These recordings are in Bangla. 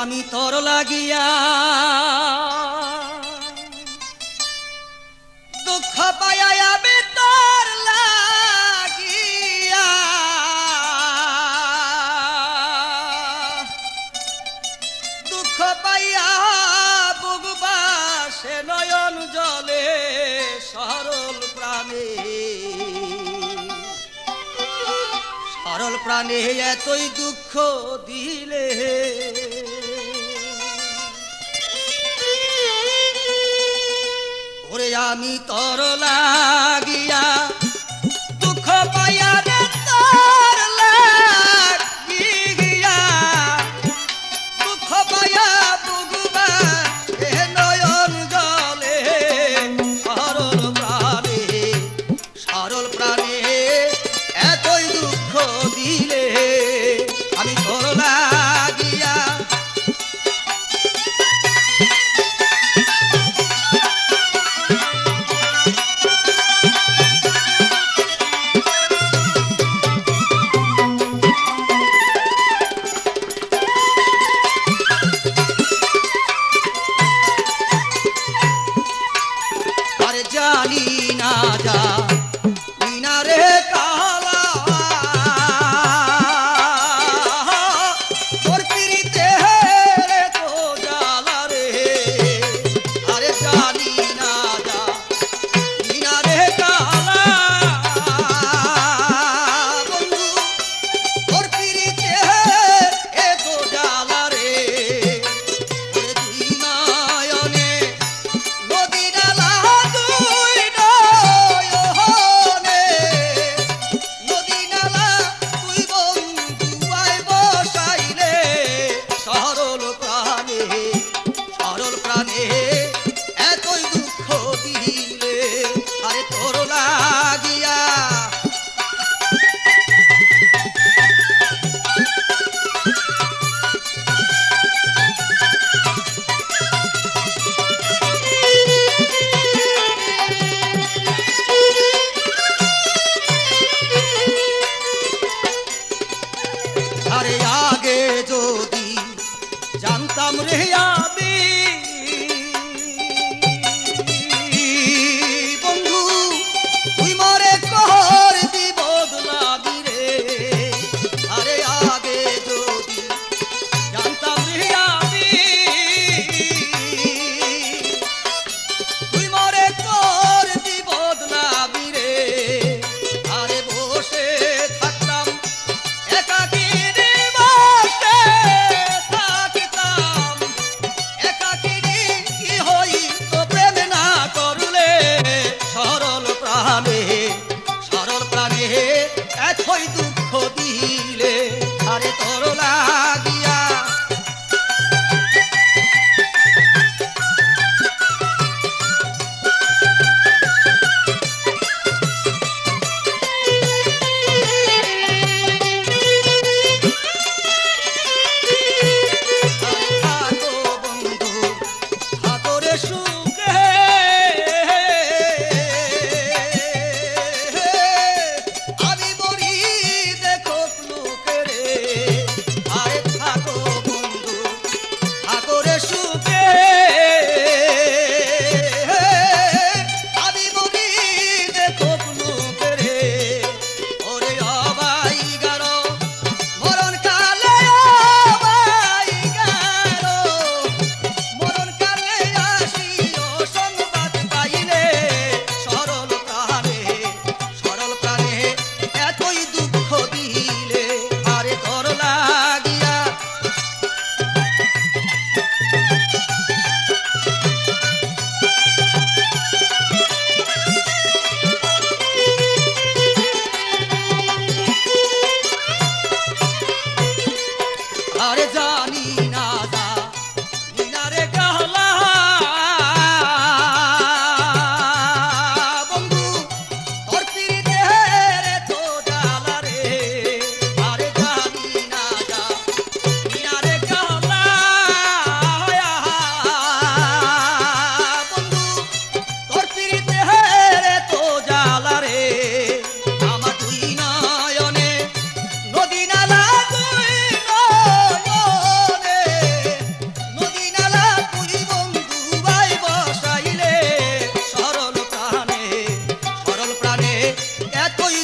আমি তর লাগিয়া দুঃখ পাইয়া আমি তর লাগিয়া। দুঃখ পাইয়া বুগবাসে নয়ন জলে সরল প্রাণী। সরল প্রাণে এতই দুঃখ দিলে। আমি তরলা রাম রে shoes. আর জানি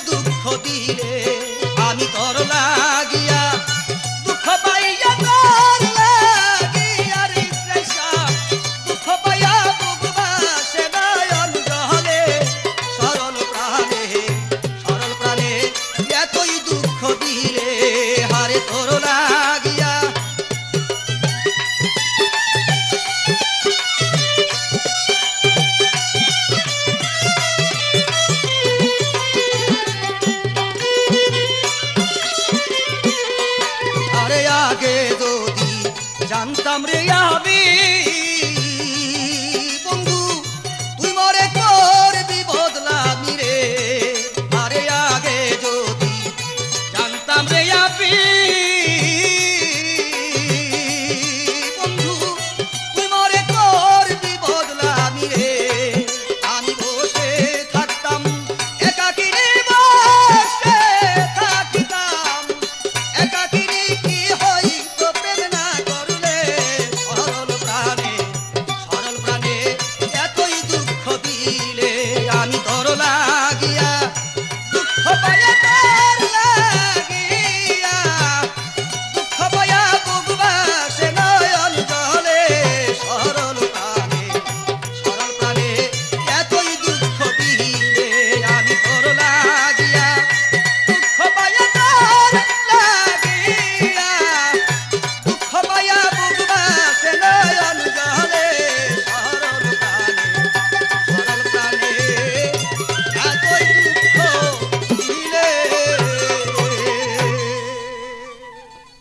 দুঃখ দিলে আরে আগে যদি জানতাম রে